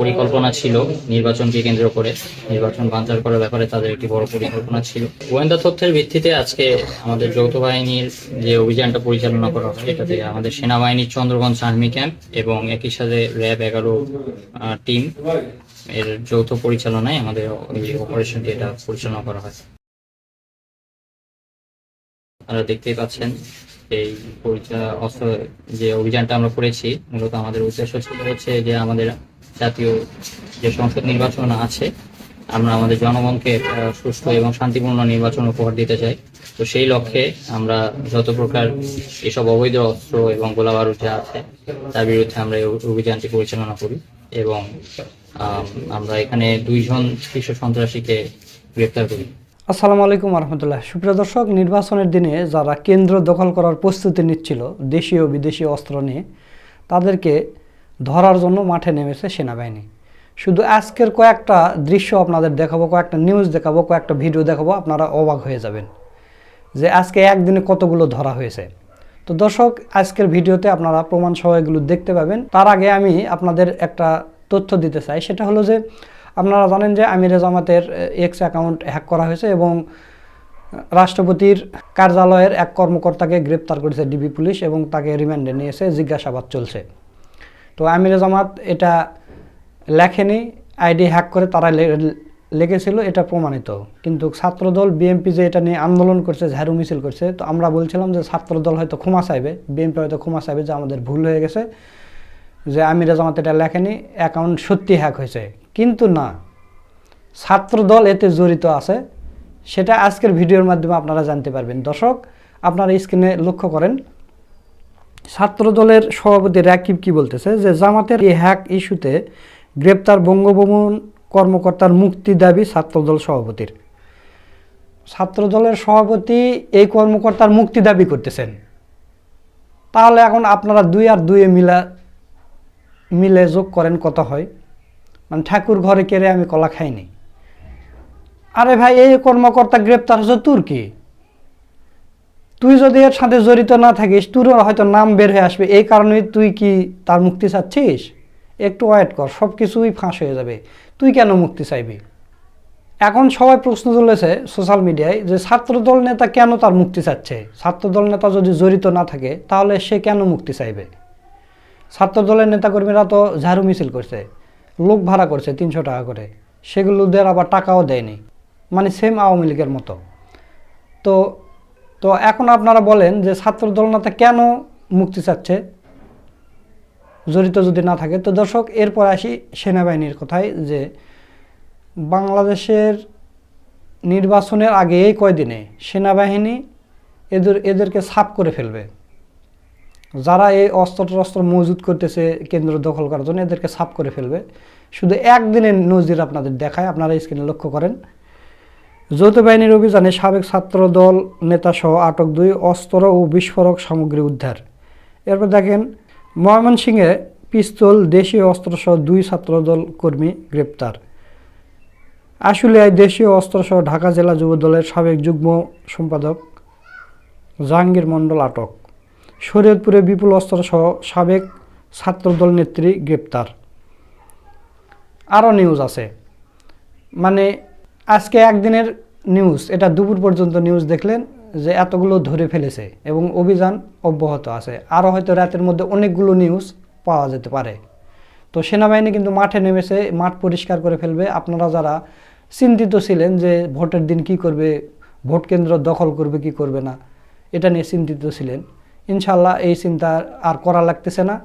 পরিকল্পনা ছিল নির্বাচনকে কেন্দ্র করে। নির্বাচন বানচাল করার ব্যাপারে তাদের একটি বড় পরিকল্পনা ছিল। গোয়েন্দা তথ্যের ভিত্তিতে আজকে আমাদের যৌথ বাহিনীর যে অভিযানটা পরিচালনা করা হয়, এটাতে আমাদের সেনাবাহিনীর চন্দ্রগঞ্জ আর্মি ক্যাম্প এবং একই সাথে র্যাব এগারো টিম এর যৌথ পরিচালনায় আমাদের অপারেশনটি এটা পরিচালনা করা হয়। আপনারা দেখতেই পাচ্ছেন এই পরিচয় অস্ত্র যে অভিযানটা আমরা করেছি মূলত আমাদের উদ্দেশ্য ছিল হচ্ছে যে আমাদের জাতীয় যে সংসদ নির্বাচন আছে আমরা আমাদের জনগণকে সুষ্ঠু এবং শান্তিপূর্ণ নির্বাচন উপহার দিতে চাই। তো সেই লক্ষ্যে আমরা যত প্রকার এসব অবৈধ অস্ত্র এবং গোলাবারুদ যা আছে তার বিরুদ্ধে আমরা এই অভিযানটি পরিচালনা করি এবং আম, আমরা এখানে দুইজন শীর্ষ সন্ত্রাসীকে গ্রেপ্তার করি। আসসালামু আলাইকুম রহমতুল্লাহ সুপ্রিয় দর্শক, নির্বাচনের দিনে যারা কেন্দ্র দখল করার প্রস্তুতি নিচ্ছিল দেশীয় বিদেশি অস্ত্র নিয়ে, তাদেরকে ধরার জন্য মাঠে নেমেছে সেনাবাহিনী। শুধু আজকের কয়েকটা দৃশ্য আপনাদের দেখাবো, কয়েকটা নিউজ দেখাবো, কয়েকটা ভিডিও দেখাবো, আপনারা অবাক হয়ে যাবেন যে আজকে একদিনে কতগুলো ধরা হয়েছে। তো দর্শক, আজকের ভিডিওতে আপনারা প্রমাণ সহ এগুলো দেখতে পাবেন। তার আগে আমি আপনাদের একটা তথ্য দিতে চাই। সেটা হলো যে আপনারা জানেন যে আমিরে জামাতের এক্স অ্যাকাউন্ট হ্যাক করা হয়েছে এবং রাষ্ট্রপতির কার্যালয়ের এক কর্মকর্তাকে গ্রেপ্তার করেছে ডিবি পুলিশ এবং তাকে রিমান্ডে নিয়েছে, জিজ্ঞাসাবাদ চলছে। তো আমিরে জামাত এটা লেখেনি, আইডি হ্যাক করে তারা লেগেছিল, এটা প্রমাণিত। কিন্তু ছাত্রদল বিএমপি যে এটা নিয়ে আন্দোলন করছে, ঝাড়ু মিছিল করছে, তো আমরা বলছিলাম যে ছাত্রদল হয়তো ক্ষমা চাইবে বিএমপি হয়তো ক্ষমা চাইবে, যে আমাদের ভুল হয়ে গেছে। যে আমিরা জামাত এটা লেখেনি অ্যাকাউন্ট সত্যি হ্যাক হয়েছে। কিন্তু না, ছাত্রদল এতে জড়িত আছে। সেটা আজকের ভিডিওর মাধ্যমে আপনারা জানতে পারবেন। দর্শক, আপনারা স্ক্রিনে লক্ষ্য করেন, ছাত্রদলের সভাপতি রাকিব কি বলতেছে? যে জামাতের এই হ্যাক ইস্যুতে গ্রেপ্তার বঙ্গভবন কর্মকর্তার মুক্তি দাবি ছাত্রদল সভাপতির। ছাত্রদলের সভাপতি এই কর্মকর্তার মুক্তি দাবি করতেছেন। তাহলে এখন আপনারা দুই আর দুয়ে মিলা মিলে যোগ করেন কত হয়? মানে ঠাকুর ঘরে কেড়ে আমি কলা খাইনি আরে ভাই, এই কর্মকর্তা গ্রেপ্তার হচ্ছে তোর কি? তুই যদি এর সাথে জড়িত না থাকিস তোরও হয়তো নাম বের হয়ে আসবে। এই কারণে তুই কি তার মুক্তি চাচ্ছিস? একটু ওয়েট কর সব কিছুই ফাঁস হয়ে যাবে। তুই কেন মুক্তি চাইবি? এখন সবাই প্রশ্ন তুলেছে সোশ্যাল মিডিয়ায় যে ছাত্রদল নেতা কেন তার মুক্তি চাচ্ছে? ছাত্রদল নেতা যদি জড়িত না থাকে, তাহলে সে কেন মুক্তি চাইবে? ছাত্রদলের নেতাকর্মীরা তো ঝাড়ু মিছিল করছে, লোক ভাড়া করছে তিনশো টাকা করে। সেগুলোদের আবার টাকাও দেয়নি। মানে সেম আওয়ামী লীগের মতো। তো তো এখন আপনারা বলেন যে ছাত্রদল নেতা কেন মুক্তি চাচ্ছে? জড়িত যদি না থাকে, তো দর্শক, এরপর আসি সেনাবাহিনীর কথায় যে বাংলাদেশের নির্বাচনের আগে এই কয়দিনে সেনাবাহিনী এদের, এদেরকে সাফ করে ফেলবে। যারা এই অস্ত্র টস্ত্র মজুত করতেছে কেন্দ্র দখল করার জন্য, এদেরকে সাফ করে ফেলবে। শুধু একদিনের নজির আপনাদের দেখায়, আপনারা স্ক্রিনে লক্ষ্য করেন। যৌথ বাহিনীর অভিযানে সাবেক ছাত্র দল নেতাসহ আটক দুই অস্ত্র ও বিস্ফোরক সামগ্রী উদ্ধার। এরপর দেখেন, ময়মনসিংহে পিস্তল, দেশীয় অস্ত্রসহ দুই ছাত্রদল কর্মী গ্রেপ্তার। আশুলিয়ায় দেশীয় অস্ত্রসহ ঢাকা জেলা যুব দলের সাবেক যুগ্ম সম্পাদক জাহাঙ্গীর মণ্ডল আটক। শরীয়তপুরে বিপুল অস্ত্রসহ সাবেক ছাত্রদল নেত্রী গ্রেপ্তার। আরও নিউজ আছে। মানে আজকে একদিনের নিউজ এটা দুপুর পর্যন্ত নিউজ দেখলেন যে এতগুলো ধরে ফেলেছে এবং অভিযান অব্যাহত আছে। আরও হয়তো রাতের মধ্যে অনেকগুলো নিউজ পাওয়া যেতে পারে। তো সেনাবাহিনী কিন্তু মাঠে নেমেছে, মাঠ পরিষ্কার করে ফেলবে। আপনারা যারা চিন্তিত ছিলেন যে ভোটের দিন কি করবে, ভোট কেন্দ্র দখল করবে, কি করবে না, এটা নিয়ে চিন্তিত ছিলেন। ইনশাল্লাহ এই চিন্তা আর করা লাগতেছে না।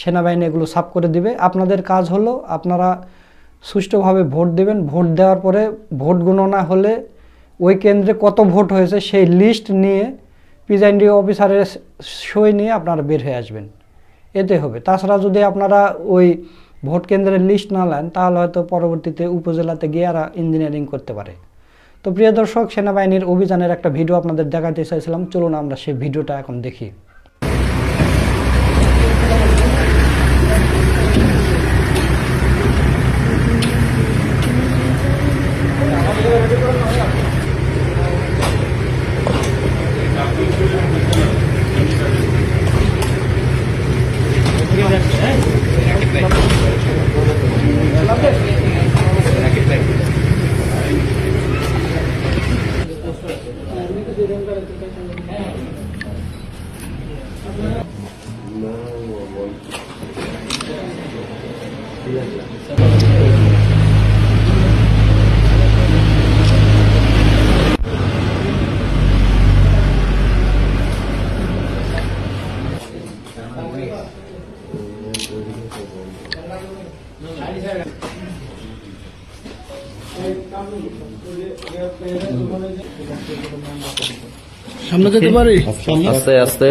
সেনাবাহিনী এগুলো সাফ করে দিবে। আপনাদের কাজ হলো আপনারা সুষ্ঠুভাবে ভোট দেবেন। ভোট দেওয়ার পরে ভোট গণনা হলে ওই কেন্দ্রে কত ভোট হয়েছে সেই লিস্ট নিয়ে প্রিজাইডিং অফিসারের সই নিয়ে আপনারা বের হয়ে আসবেন। এতে হবে। তাছাড়া যদি আপনারা ওই ভোট কেন্দ্রের লিস্ট না নেন, তাহলে হয়তো পরবর্তীতে উপজেলাতে গিয়ে আর ইঞ্জিনিয়ারিং করতে পারে। তো প্রিয় দর্শক, সেনাবাহিনীর অভিযানের একটা ভিডিও আপনাদের দেখাতে চাইছিলাম চলুন আমরা সেই ভিডিওটা এখন দেখি সামনে যেতে পারি? আস্তে আস্তে।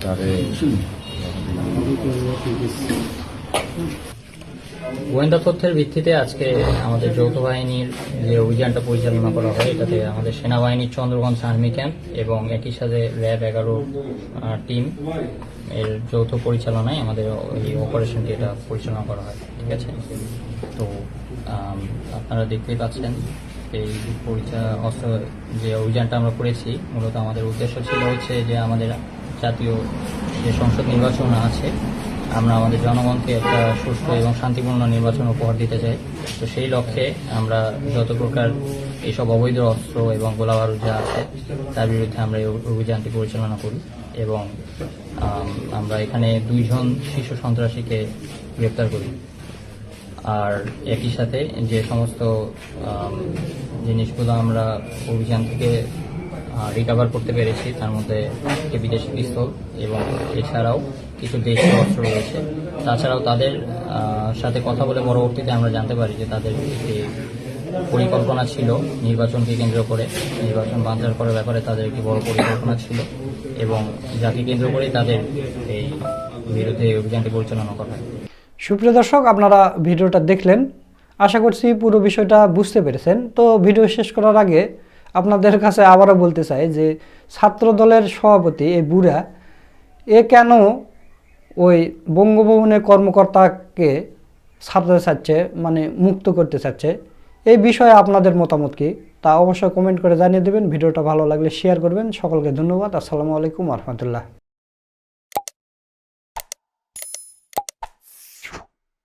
তারে গোয়েন্দা তথ্যের ভিত্তিতে আজকে আমাদের যৌথ বাহিনীর যে অভিযানটা পরিচালনা করা হয়, এটাতে আমাদের সেনাবাহিনীর চন্দ্রগঞ্জ আর্মি ক্যাম্প এবং একই সাথে র্যাব এগারো টিম এর যৌথ পরিচালনায় আমাদের এই অপারেশনটি এটা পরিচালনা করা হয়, ঠিক আছে? তো আপনারা দেখতেই পাচ্ছেন এই অস্ত্র যে অভিযানটা আমরা করেছি, মূলত আমাদের উদ্দেশ্য ছিল হচ্ছে যে আমাদের জাতীয় যে সংসদ নির্বাচন আছে আমরা আমাদের জনগণকে একটা সুস্থ এবং শান্তিপূর্ণ নির্বাচন উপহার দিতে চাই। তো সেই লক্ষ্যে আমরা যত প্রকার এইসব অবৈধ অস্ত্র এবং গোলাবারুদ যা আছে, তার বিরুদ্ধে আমরা এই অভিযানটি পরিচালনা করি এবং আমরা এখানে দুইজন শিশু সন্ত্রাসীকে গ্রেপ্তার করি। আর একই সাথে যে সমস্ত জিনিসগুলো আমরা অভিযান থেকে রিকভার করতে পেরেছি, তার মধ্যে একটি বিদেশি পিস্তল এবং এছাড়াও কিছু দেশীয় অস্ত্র রয়েছে। তাছাড়াও তাদের সাথে কথা বলে পরবর্তীতে আমরা জানতে পারি যে তাদের একটি পরিকল্পনা ছিল নির্বাচনকে কেন্দ্র করে। নির্বাচন বাঞ্চার করার ব্যাপারে তাদের একটি বড় পরিকল্পনা ছিল এবং যাকে কেন্দ্র করে তাদের এই বিরুদ্ধে অভিযানটি পরিচালনা করা হয়। সুপ্রিয় দর্শক, আপনারা ভিডিওটা দেখলেন। আশা করছি পুরো বিষয়টা বুঝতে পেরেছেন। তো ভিডিও শেষ করার আগে আপনাদের কাছে আবারও বলতে চাই যে ছাত্র দলের সভাপতি, এই বুড়া, এ কেন ওই বঙ্গভবনের কর্মকর্তাকে ছাড়তে চাচ্ছে মানে মুক্ত করতে চাচ্ছে। এই বিষয়ে আপনাদের মতামত কি? তা অবশ্যই কমেন্ট করে জানিয়ে দেবেন। ভিডিওটা ভালো লাগলে শেয়ার করবেন। সকলকে ধন্যবাদ। আসসালামু আলাইকুম রহমতুল্লাহ।